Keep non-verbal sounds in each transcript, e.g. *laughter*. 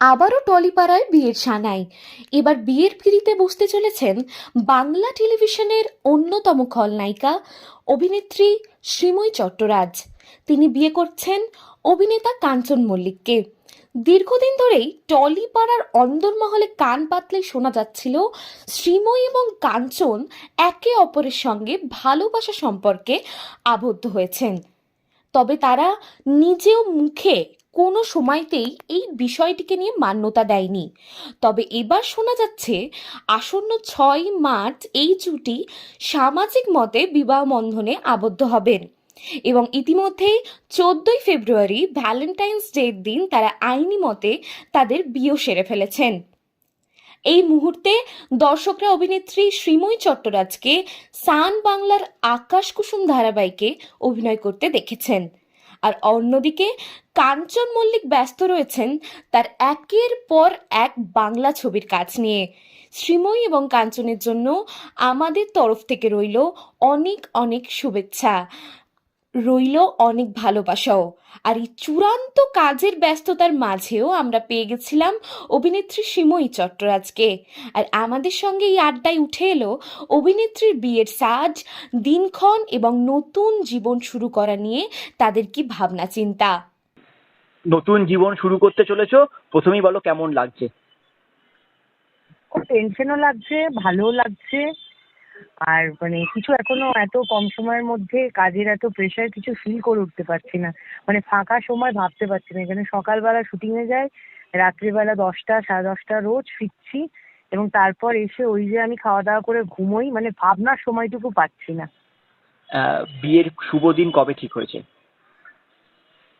আবারও টলিপাড়ায় বিয়ের সানাই। এবার বিয়ের ফিরিতে বসতে চলেছেন বাংলা টেলিভিশনের অন্যতম খলনায়িকা, অভিনেত্রী শ্রীময়ী চট্টরাজ। তিনি বিয়ে করছেন অভিনেতা কাঞ্চন মল্লিককে। দীর্ঘদিন ধরেই টলিপাড়ার অন্দরমহলে কান পাতলে শোনা যাচ্ছিল শ্রীময়ী এবং কাঞ্চন একে অপরের সঙ্গে ভালোবাসা সম্পর্কে আবদ্ধ হয়েছেন। তবে তারা নিজেও মুখে কোনো সময়তেই এই বিষয়টিকে নিয়ে মান্যতা দেয়নি। তবে এবার শোনা যাচ্ছে, আসন্ন ছয় মার্চ এই জুটি সামাজিক মতে বিবাহ বন্ধনে আবদ্ধ হবেন এবং ইতিমধ্যেই চোদ্দই ফেব্রুয়ারি ভ্যালেন্টাইন্স ডের দিন তারা আইনি মতে তাদের বিয়ে সেরে ফেলেছেন। এই মুহূর্তে দর্শকরা অভিনেত্রী শ্রীময়ী চট্টরাজকে সান বাংলার আকাশ কুসুম ধারাবাহিকে অভিনয় করতে দেখেছেন। আর অন্যদিকে কাঞ্চন মল্লিক ব্যস্ত রয়েছেন তার একের পর এক বাংলা ছবির কাজ নিয়ে। শ্রীময়ী এবং কাঞ্চনের জন্য আমাদের তরফ থেকে রইল অনেক অনেক শুভেচ্ছা। রইল অনেক ভালোবাসাও। আর এই চূড়ান্ত কাজের ব্যস্ততার মাঝেও আমরা পেয়ে গেছিলাম অভিনেত্রী শ্রীময়ী চট্টরাজকে। আর আমাদের সঙ্গে এই আড্ডায় উঠে এলো অভিনেত্রীর বিয়ের সাজ দিনক্ষণ এবং নতুন জীবন শুরু করা নিয়ে তাদের কি ভাবনা চিন্তা। নতুন জীবন শুরু করতে চলেছো? প্রথমেই বলো কেমন লাগছে? খুব টেনশনও লাগছে ভালোও লাগছে। আর মানে কিছু এখনও এত কম সময়ের মধ্যে কাজের এত প্রেশার কিছু ফিল করে উঠতে পারছি না। মানে ফাঁকা সময় ভাবতে পারছি না। এখানে সকালবেলা শুটিংয়ে যাই রাত্রিবেলা দশটা সাড়ে দশটা রোজ ফিরছি এবং তারপর এসে ওই যে আমি খাওয়া দাওয়া করে ঘুমোই মানে ভাবনার সময়টুকু পাচ্ছি না। বিয়ের শুভ দিন কবে ঠিক হয়েছে?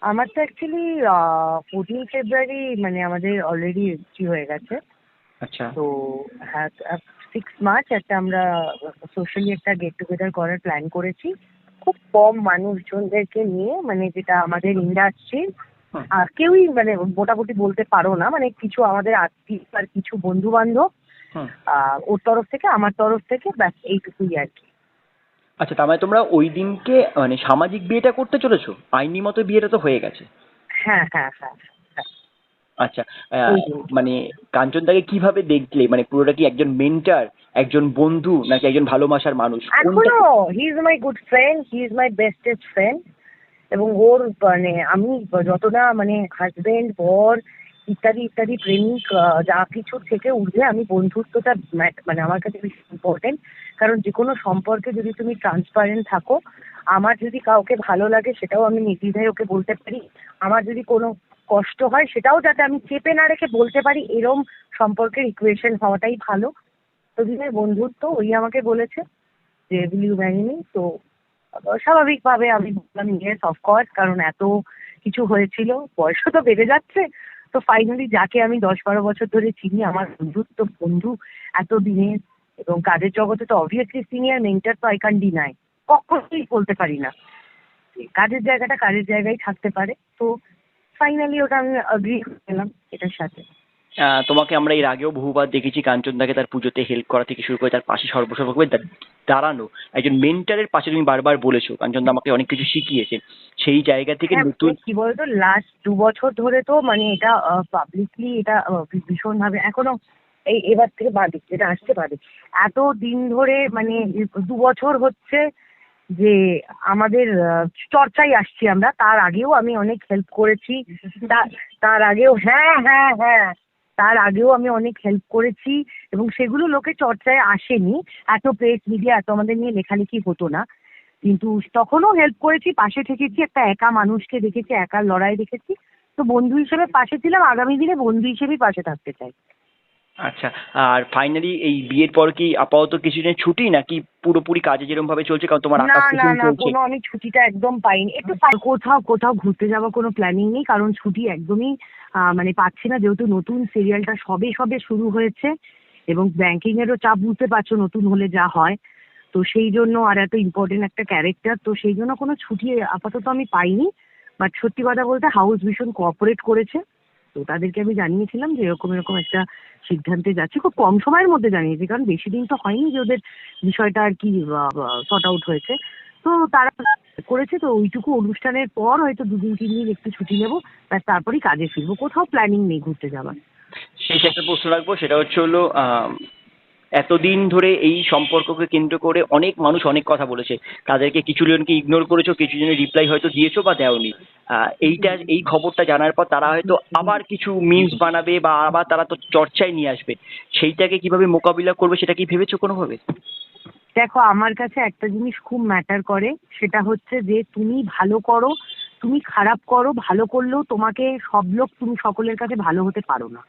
আমার তো অ্যাকচুয়ালি ফোরটিন ফেব্রুয়ারি মানে আমাদের অলরেডি রেজিস্ট্রি হয়ে গেছে। আচ্ছা। তো হ্যাঁ সিক্স মার্চ একটা আমরা সোশ্যালি একটা গেট টুগেদার করার প্ল্যান করেছি। খুব কম মানুষজনদেরকে নিয়ে মানে যেটা আমাদের ইন্ডাস্ট্রি আর কেউই মানে মোটামুটি বলতে পারো না মানে কিছু আমাদের আত্মীয় আর কিছু বন্ধু বান্ধব। ওর তরফ থেকে আমার তরফ থেকে ব্যাস এইটুকুই আর কি। আচ্ছা তার মানে তোমরা ওই দিনকে মানে সামাজিক বিয়েটা করতে চলেছো? আইনি মতো বিয়েটা তো হয়ে গেছে। হ্যাঁ হ্যাঁ হ্যাঁ। আচ্ছা। মানে কাঞ্চনদাকে কীভাবে দেখলে? মানে পুরোটা কি একজন মেন্টার একজন বন্ধু নাকি একজন ভালোবাসার মানুষ? এখনও he is my good friend he is my bestest friend এবং ওর মানে আমি যতটা মানে হাজবেন্ড বর ইত্যাদি ইত্যাদি প্রেমিক যা কিছু থেকে উঠবে আমি বন্ধুত্বটা মানে আমার কাছে বেশি ইম্পর্টেন্ট কারণ যে কোনো সম্পর্কে যদি তুমি ট্রান্সপারেন্ট থাকো আমার যদি কাউকে ভালো লাগে সেটাও আমি নির্দ্বিধায় ওকে বলতে পারি। আমার যদি কোনো কষ্ট হয়, সেটাও যাতে আমি চেপে না রেখে বলতে পারি, এরম সম্পর্কের ইকুয়েশন হওয়াটাই ভালো। দিনের বন্ধুত্ব, ওই আমাকে বলেছে যে ম্যারি মি তো, স্বাভাবিকভাবে আমি বললাম ইয়েস অফকোর্স কারণ এত কিছু হয়েছিল বয়সও তো বেড়ে যাচ্ছে। তো ফাইনালি যাকে আমি দশ বারো বছর ধরে চিনি, আমার বন্ধুত্ব, বন্ধু এত দিনের এবং কাজের জগতে তো অবভিয়াসলি সিনিয়র মেন্টার তো আই ক্যান ডিনাই কখনোই বলতে পারি না। কাজের জায়গাটা কাজের জায়গায় থাকতে পারে। তো ফাইনালি ওটা আমি অ্যাগ্রি করলাম এটার সাথে। তোমাকে আমরা এর আগেও বহুবার দেখেছি কাঞ্চনদাকে তার পুজোতে হেল্প করা থেকে শুরু করে তার পাশে সর্বসর্বভাবে দাঁড়ানো। একজন মেন্টারের পাশে তুমি বারবার বলেছ কাঞ্চনদা আমাকে অনেক কিছু শিখিয়েছে। সেই জায়গা থেকে হ্যাঁ, নতুন কি বলতো লাস্ট দু বছর ধরে তো মানে এটা পাবলিকলি এটা ভীষণ ভাবে এখনও এই এবার থেকে বাদে এটা আসছে বাদে। এত দিন ধরে মানে দু বছর হচ্ছে যে আমাদের চর্চায় আসছি আমরা। তার আগেও আমি অনেক হেল্প করেছি। *laughs* তার আগেও হ্যাঁ হ্যাঁ হ্যাঁ তার আগেও আমি অনেক হেল্প করেছি এবং সেগুলো লোকে চর্চায় আসেনি। এত প্রেস মিডিয়া এত আমাদের নিয়ে লেখালেখি হতো না। কিন্তু তখনও হেল্প করেছি পাশে থেকেছি একটা একা মানুষকে দেখেছি একা লড়াই দেখেছি। তো বন্ধু হিসেবে পাশে ছিলাম আগামী দিনে বন্ধু হিসেবেই পাশে থাকতে চাই। আচ্ছা আর ফাইনালি এই বিয়ের পর কি আপাতত কিছুদিনের ছুটি নাকি পুরোপুরি কাজে যেরকম ভাবে চলছে কারণ তোমার না আকাশ না না চলছে? কোনো আমি ছুটিটা একদম পাইনি। একটু পাই- কোথাও কোথাও ঘুরতে যাওয়ার কোনো প্ল্যানিং নেই কারণ ছুটি একদমই আহ, মানে পাচ্ছি না যেহেতু নতুন সিরিয়ালটা সবে সবে শুরু হয়েছে এবং ব্যাংকিং এরও চাপ বুঝতে পারছ নতুন হলে যা হয়। তো সেই জন্য আর এত ইম্পর্টেন্ট একটা ক্যারেক্টার তো সেই জন্য কোনো ছুটি আপাতত আমি পাইনি। বাট সত্যি কথা বলতে হাউস ভীষণ কোঅপারেট করেছে। তো তাদেরকে আমি জানিয়েছিলাম যে এরকম এরকম একটা সিদ্ধান্তে যাচ্ছি। খুব কম সময়ের মধ্যে জানিয়েছি, কারণ বেশি দিন তো হয়নি যে ওদের বিষয়টা আর কি সর্ট আউট হয়েছে। তো তারা করেছে, তো ওইটুকু অনুষ্ঠানের পর হয়তো দুদিন তিন দিন একটু ছুটি নেব, ব্যাস তারপরেই কাজে ফিরবো। কোথাও প্ল্যানিং নেই ঘুরতে যাওয়ার। শেষ একটা প্রশ্ন রাখব, সেটা হচ্ছে হলো এতদিন ধরে এই সম্পর্ককে কেন্দ্র করে অনেক মানুষ অনেক কথা বলেছে। তাদেরকে কিছু জনকে ইগনোর করেছ, কিছু জনের রিপ্লাই হয়তো দিয়েছ বা দেওনি। এইটা, এই খবরটা জানার পর তারা হয়তো আবার কিছু মিমস বানাবে বা আবার তারা তো চর্চায় নিয়ে আসবে। সেইটাকে কীভাবে মোকাবিলা করবে সেটা কি ভেবেছো কোনোভাবে? দেখো, আমার কাছে একটা জিনিস খুব ম্যাটার করে, সেটা হচ্ছে যে তুমি ভালো করো, তুমি খারাপ করো, ভালো করলেও তোমাকে সব লোক তুমি সকলের কাছে ভালো হতে পারো না।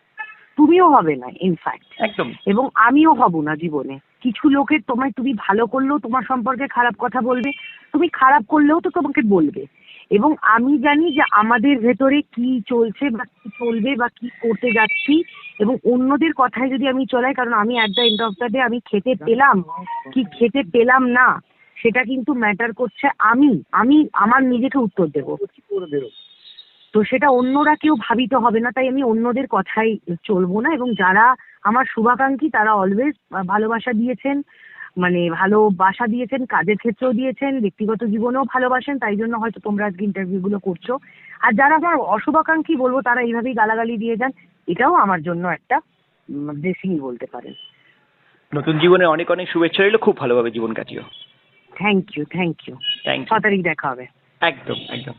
তুমিও হবে না ইনফ্যাক্ট একদম। এবং আমিও হব না জীবনে। কিছু লোকের তোমায় তুমি ভালো করলেও তোমার সম্পর্কে খারাপ কথা বলবে তুমি খারাপ করলেও তো তোমাকে বলবে। এবং আমি জানি যে আমাদের ভেতরে কি চলছে বা কি চলবে বা কি করতে যাচ্ছি এবং অন্যদের কথায় যদি আমি চলাই কারণ আমি at the end of the day আমি খেতে পেলাম কি খেতে পেলাম না সেটা কিন্তু ম্যাটার করছে আমি আমি আমার নিজেকে উত্তর দেবো। তো সেটা অন্যরা কেউ ভাবিতে হবে না তাই আমি অন্যদের কথাই চলবো না এবং যারা আমার শুভাকাঙ্ক্ষী তারা অলওয়েজ ভালোবাসা দিয়েছেন মানে ভালোবাসা দিয়েছেন কাজের ক্ষেত্রেও দিয়েছেন ব্যক্তিগত জীবনেও ভালোবাসেন তাই জন্য হয়তো তোমরা আজকে ইন্টারভিউ গুলো করছ। আর যারা আমার অশুভাকাঙ্ক্ষী বলব তারা এইভাবেই গালাগালি দিয়ে যান এটাও আমার জন্য একটা ব্লেসিং বলতে পারেন। নতুন জীবনে অনেক অনেক শুভেচ্ছা রইল খুব ভালোভাবে জীবন কাটিও। Thank you thank you thank ছ তারিখ দেখা হবে। একদম একদম।